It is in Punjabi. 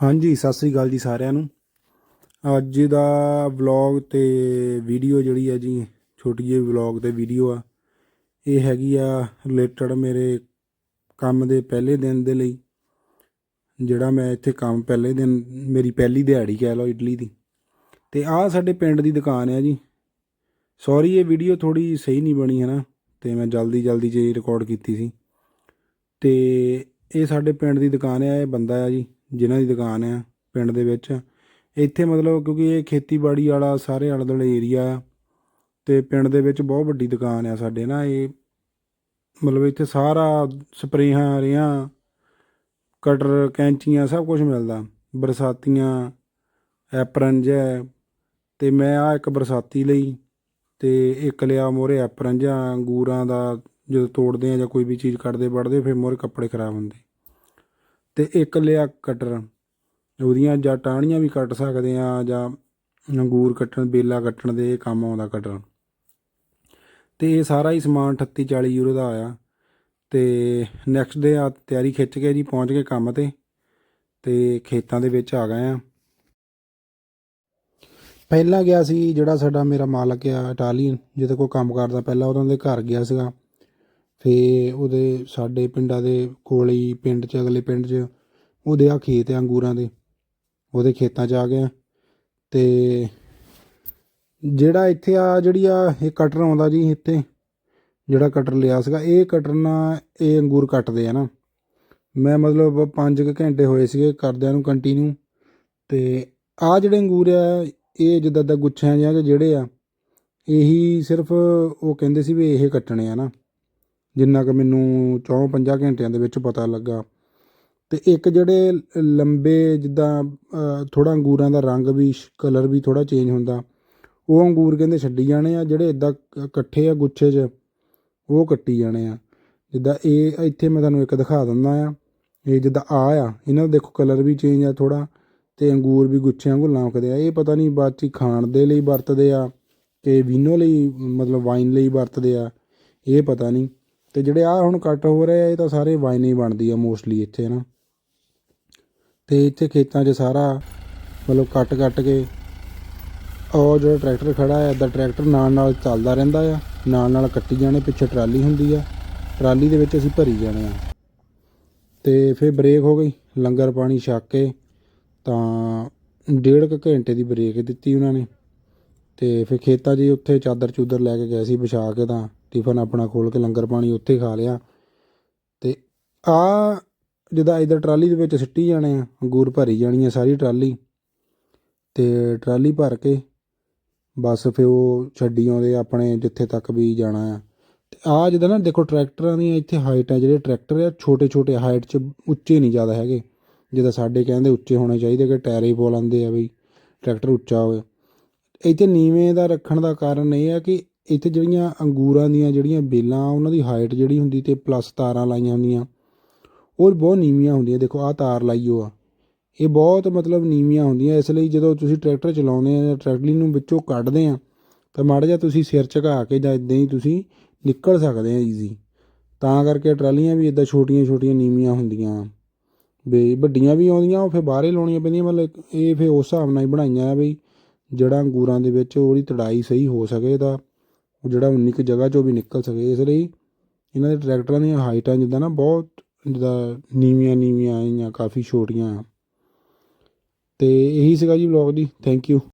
ਹਾਂਜੀ, ਸਤਿ ਸ੍ਰੀ ਅਕਾਲ ਜੀ ਸਾਰਿਆਂ ਨੂੰ। ਅੱਜ ਦਾ ਵਲੌਗ ਤੇ ਵੀਡੀਓ ਜਿਹੜੀ ਹੈ ਜੀ, ਛੋਟੀ ਜਿਹੀ ਵਲੌਗ ਤੇ ਵੀਡੀਓ ਆ। ਇਹ ਹੈਗੀ ਆ ਰਿਲੇਟਡ ਮੇਰੇ ਕੰਮ ਦੇ ਪਹਿਲੇ ਦਿਨ ਦੇ ਲਈ, ਜਿਹੜਾ ਮੈਂ ਇੱਥੇ ਕੰਮ ਪਹਿਲੇ ਦਿਨ, ਮੇਰੀ ਪਹਿਲੀ ਦਿਹਾੜੀ ਕਹਿ ਲਓ ਇਡਲੀ ਦੀ। ਤੇ ਆਹ ਸਾਡੇ ਪਿੰਡ ਦੀ ਦੁਕਾਨ ਆ ਜੀ। ਸੌਰੀ ਇਹ ਵੀਡੀਓ ਥੋੜੀ ਸਹੀ ਨਹੀਂ ਬਣੀ ਹੈ ਨਾ ਤੇ ਮੈਂ ਜਲਦੀ ਜਲਦੀ 'ਚ ਰਿਕਾਰਡ ਕੀਤੀ ਸੀ। ਤੇ ਇਹ ਸਾਡੇ ਪਿੰਡ ਦੀ ਦੁਕਾਨ ਆ, ਇਹ ਬੰਦਾ ਆ ਜੀ। ਜਿਨ੍ਹਾਂ ਦੀ ਦੁਕਾਨ ਆ, ਪਿੰਡ ਦੇ ਵਿੱਚ। ਇੱਥੇ ਮਤਲਬ ਕਿਉਂਕਿ ਇਹ ਖੇਤੀਬਾੜੀ ਵਾਲਾ ਸਾਰੇ ਆਲੇ ਦੁਆਲੇ ਏਰੀਆ ਆ, ਤੇ ਪਿੰਡ ਦੇ ਵਿੱਚ ਬਹੁਤ ਵੱਡੀ ਦੁਕਾਨ ਆ ਸਾਡੇ ਨਾ ਇਹ। ਮਤਲਬ ਇੱਥੇ ਸਾਰਾ ਸਪਰੇਹਾਂ, ਰੇਹਾਂ, ਕਟਰ, ਕੈਂਚੀਆਂ ਸਭ ਕੁਝ ਮਿਲਦਾ। ਬਰਸਾਤੀਆਂ ਐਪਰਨ ਜਿਹਾ ਤੇ ਮੈਂ ਆ ਇੱਕ ਬਰਸਾਤੀ ਲਈ, ਤੇ ਇੱਕ ਲਿਆ ਮੋਰੇ ਐਪਰਨ ਜਾਂ ਅੰਗੂਰਾਂ ਦਾ ਜਦੋਂ ਤੋੜਦੇ ਆ ਜਾਂ ਕੋਈ ਵੀ ਚੀਜ਼ ਕੱਢਦੇ ਵੜਦੇ, ਫਿਰ ਮੋਰੇ ਕੱਪੜੇ ਖਰਾਬ ਹੁੰਦੇ। ਅਤੇ ਇੱਕ ਲਿਆ ਕਟਰ। ਉਹਦੀਆਂ ਜਾਂ ਟਾਹਣੀਆਂ ਵੀ ਕੱਟ ਸਕਦੇ ਹਾਂ ਜਾਂ ਅੰਗੂਰ ਕੱਟਣ, ਬੇਲਾ ਕੱਟਣ ਦੇ ਕੰਮ ਆਉਂਦਾ ਕਟਰ। ਤੇ ਇਹ ਸਾਰਾ ਹੀ ਸਮਾਨ 38 40 ਯੂਰੋ ਦਾ ਆਇਆ। ਤੇ ਨੈਕਸਟ ਡੇ ਆ ਤਿਆਰੀ ਖਿੱਚ ਕੇ ਜੀ, ਪਹੁੰਚ ਗਏ ਕੰਮ ਤੇ। ਤੇ ਖੇਤਾਂ ਦੇ ਵਿੱਚ ਆ ਗਏ ਆ। ਪਹਿਲਾਂ ਗਿਆ ਸੀ ਜਿਹੜਾ ਸਾਡਾ ਮੇਰਾ ਮਾਲਕ ਆ ਇਟਾਲੀਅਨ ਜਿਹਦੇ ਕੋਲ ਕੰਮ ਕਰਦਾ, ਪਹਿਲਾਂ ਉਹਨਾਂ ਦੇ ਘਰ ਗਿਆ ਸੀਗਾ। ਫੇ ਉਹਦੇ ਸਾਡੇ ਪਿੰਡਾਂ ਦੇ ਕੋਲ ਹੀ ਪਿੰਡ 'ਚ, ਅਗਲੇ ਪਿੰਡ 'ਚ, ਉਹਦੇ ਆ ਖੇਤ ਆ ਅੰਗੂਰਾਂ ਦੇ। ਉਹਦੇ ਖੇਤਾਂ 'ਚ ਆ ਗਿਆ ਅਤੇ ਜਿਹੜਾ ਇੱਥੇ ਆ ਜਿਹੜੀ ਆ ਇਹ ਕਟਰ ਆਉਂਦਾ ਜੀ ਇੱਥੇ, ਜਿਹੜਾ ਕਟਰ ਲਿਆ ਸੀਗਾ, ਇਹ ਕਟਰ ਨਾਲ ਇਹ ਅੰਗੂਰ ਕੱਟਦੇ ਆ ਨਾ। ਮੈਂ ਮਤਲਬ 5 ਘੰਟੇ ਹੋਏ ਸੀਗੇ ਕਰਦਿਆਂ ਨੂੰ ਕੰਟੀਨਿਊ ਤੇ ਆ ਜਿਹੜੇ ਅੰਗੂਰ ਆ, ਇਹ ਜਿੱਦਾਂ ਦਾ ਗੁੱਛਿਆਂ ਜਾਂ ਜਿਹੜੇ ਆ, ਇਹੀ ਸਿਰਫ ਉਹ ਕਹਿੰਦੇ ਸੀ ਵੀ ਇਹ ਕੱਟਣੇ ਆ ਨਾ। ਜਿੰਨਾ ਕੁ ਮੈਨੂੰ 4-5 ਘੰਟਿਆਂ ਦੇ ਵਿੱਚ ਪਤਾ ਲੱਗਾ। ਅਤੇ ਇੱਕ ਜਿਹੜੇ ਲੰਬੇ ਜਿੱਦਾਂ ਥੋੜ੍ਹਾ ਅੰਗੂਰਾਂ ਦਾ ਰੰਗ ਵੀ ਕਲਰ ਵੀ ਥੋੜ੍ਹਾ ਚੇਂਜ ਹੁੰਦਾ। ਉਹ ਅੰਗੂਰ ਕਹਿੰਦੇ ਛੱਡੀ ਜਾਣੇ ਆ, ਜਿਹੜੇ ਇਦਾਂ ਇਕੱਠੇ ਆ ਗੁੱਛੇ 'ਚ, ਉਹ ਕੱਟੀ ਜਾਣੇ ਆ। ਜਿੱਦਾਂ ਇਹ, ਇੱਥੇ ਮੈਂ ਤੁਹਾਨੂੰ ਇੱਕ ਦਿਖਾ ਦਿੰਦਾ ਆ। ਇਹ ਜਿੱਦਾਂ ਆ ਆ, ਇਹਨਾਂ ਦਾ ਦੇਖੋ ਕਲਰ ਵੀ ਚੇਂਜ ਆ ਥੋੜ੍ਹਾ ਅਤੇ ਅੰਗੂਰ ਵੀ ਗੁੱਛਿਆਂ ਵਾਂਗੂ ਲਮਕਦੇ ਆ। ਇਹ ਪਤਾ ਨਹੀਂ ਬਾਅਦ 'ਚ ਖਾਣ ਦੇ ਲਈ ਵਰਤਦੇ ਆ, ਕਿ ਵੀਨੋ ਲਈ, ਮਤਲਬ ਵਾਈਨ ਲਈ ਵਰਤਦੇ ਆ, ਇਹ ਪਤਾ ਨਹੀਂ। ਤੇ ਜਿਹੜੇ ਆ ਹੁਣ ਕੱਟ ਹੋ ਰਹੇ ਆ, ਇਹ ਤਾਂ ਸਾਰੇ ਵਾਈਨ ਹੀ ਬਣਦੀ ਆ ਮੋਸਟਲੀ ਇੱਥੇ ਨਾ। ਤੇ ਇੱਥੇ ਖੇਤਾਂ 'ਚ ਸਾਰਾ ਮਤਲਬ ਕੱਟ ਕੱਟ ਕੇ ਉਹ ਜਿਹੜਾ ਟਰੈਕਟਰ ਖੜਾ ਆ ਦਾ ਟਰੈਕਟਰ ਨਾਲ ਨਾਲ ਚੱਲਦਾ ਰਹਿੰਦਾ ਆ, ਨਾਲ ਨਾਲ ਕੱਟੀ ਜਾਣੇ, ਪਿੱਛੇ ਟਰਾਲੀ ਹੁੰਦੀ ਆ। ਟਰਾਲੀ ਦੇ ਵਿੱਚ ਅਸੀਂ ਭਰੀ ਜਾਣੇ ਆ। ਤੇ ਫਿਰ ਬ੍ਰੇਕ ਹੋ ਗਈ, ਲੰਗਰ ਪਾਣੀ ਛੱਕ ਕੇ ਤਾਂ ਡੇਢ ਕੁ ਘੰਟੇ ਦੀ ਬ੍ਰੇਕ ਦਿੱਤੀ ਉਹਨਾਂ ਨੇ। ਤੇ ਫਿਰ ਖੇਤਾਂ 'ਚ ਉੱਥੇ ਚਾਦਰ ਚੂਦਰ ਲੈ ਕੇ ਗਏ ਸੀ ਵਿਛਾ ਕੇ ਤਾਂ। ਟਿਫਨ ਆਪਣਾ ਖੋਲ ਕੇ ਲੰਗਰ ਪਾਣੀ ਉੱਥੇ ਖਾ ਲਿਆ। ਤੇ ਆ ਜਿੱਦਾਂ ਇਧਰ ਟਰਾਲੀ ਦੇ ਵਿੱਚ ਸਿੱਟੀ ਜਾਣੇ ਆ, ਅੰਗੂਰ ਭਰੀ ਜਾਣੀ ਆ ਸਾਰੀ ਟਰਾਲੀ। ਤੇ ਟਰਾਲੀ ਭਰ ਕੇ ਬਸ ਫਿਰ ਉਹ ਛੱਡੀ ਆਉਂਦੇ ਆਪਣੇ ਜਿੱਥੇ ਤੱਕ ਵੀ ਜਾਣਾ ਆ। ਤੇ ਆ ਜਿੱਦਾਂ ਨਾ ਦੇਖੋ ਟਰੈਕਟਰਾਂ ਦੀਆਂ ਇੱਥੇ ਹਾਈਟ ਆ, ਜਿਹੜੇ ਟਰੈਕਟਰ ਆ ਛੋਟੇ ਛੋਟੇ ਹਾਈਟ 'ਚ ਉੱਚੇ ਨਹੀਂ ਜ਼ਿਆਦਾ ਹੈਗੇ। ਜਿੱਦਾਂ ਸਾਡੇ ਕਹਿੰਦੇ ਉੱਚੇ ਹੋਣੇ ਚਾਹੀਦੇ ਕਿ ਟਾਇਰ ਹੀ ਪੋ ਆ ਬਈ, ਟਰੈਕਟਰ ਉੱਚਾ ਹੋਵੇ। ਇੱਥੇ ਨੀਵੇਂ ਦਾ ਰੱਖਣ ਦਾ ਕਾਰਨ ਇਹ ਆ ਕਿ ਇੱਥੇ ਜਿਹੜੀਆਂ ਅੰਗੂਰਾਂ ਦੀਆਂ ਜਿਹੜੀਆਂ ਬੇਲਾਂ, ਉਹਨਾਂ ਦੀ ਹਾਈਟ ਜਿਹੜੀ ਹੁੰਦੀ ਤੇ ਪਲੱਸ ਤਾਰਾਂ ਲਾਈਆਂ ਹੁੰਦੀਆਂ, ਉਹ ਬਹੁਤ ਨੀਵੀਆਂ ਹੁੰਦੀਆਂ। ਦੇਖੋ, ਆਹ ਤਾਰ ਲਾਈ ਹੋ ਆ। ਇਹ ਬਹੁਤ ਮਤਲਬ ਨੀਵੀਆਂ ਹੁੰਦੀਆਂ। ਇਸ ਲਈ ਜਦੋਂ ਤੁਸੀਂ ਟਰੈਕਟਰ ਚਲਾਉਂਦੇ ਆ ਜਾਂ ਟਰੈਕਟਲੀ ਨੂੰ ਵਿੱਚੋਂ ਕੱਢਦੇ ਆ, ਤਾਂ ਮਾੜਾ ਜਿਹਾ ਤੁਸੀਂ ਸਿਰ ਝੁਕਾ ਕੇ ਜਾਂ ਇਦਾਂ ਹੀ ਤੁਸੀਂ ਨਿਕਲ ਸਕਦੇ ਆ ਈਜ਼ੀ ਤਾਂ ਕਰਕੇ ਟਰਾਲੀਆਂ ਵੀ ਇਦਾਂ ਛੋਟੀਆਂ ਛੋਟੀਆਂ ਨੀਵੀਆਂ ਹੁੰਦੀਆਂ। ਬਈ ਵੱਡੀਆਂ ਵੀ ਆਉਂਦੀਆਂ, ਉਹ ਫਿਰ ਬਾਹਰੇ ਲਾਉਣੀਆਂ ਪੈਂਦੀਆਂ। ਮਤਲਬ ਇਹ ਫਿਰ ਉਸ ਹਿਸਾਬ ਨਾਲ ਹੀ ਬਣਾਈਆਂ ਆ ਵੀ ਜਿਹੜਾ ਅੰਗੂਰਾਂ ਦੇ ਵਿੱਚ ਉਹਦੀ ਤੜਾਈ ਸਹੀ ਹੋ ਸਕੇ ਤਾਂ ਉਹ ਜਿਹੜਾ ਉਨੀ ਕੁ ਜਗ੍ਹਾ 'ਚੋਂ ਵੀ ਨਿਕਲ ਸਕੇ। ਇਸ ਲਈ ਇਹਨਾਂ ਦੇ ਟਰੈਕਟਰਾਂ ਦੀਆਂ ਹਾਈਟਾਂ ਜਿੱਦਾਂ ਨਾ ਬਹੁਤ ਜਿੱਦਾਂ ਨੀਵੀਆਂ ਨੀਵੀਆਂ ਆਈਆਂ, ਕਾਫੀ ਛੋਟੀਆਂ। ਅਤੇ ਇਹੀ ਸੀਗਾ ਜੀ ਵਲੌਗ ਦੀ ਥੈਂਕ ਯੂ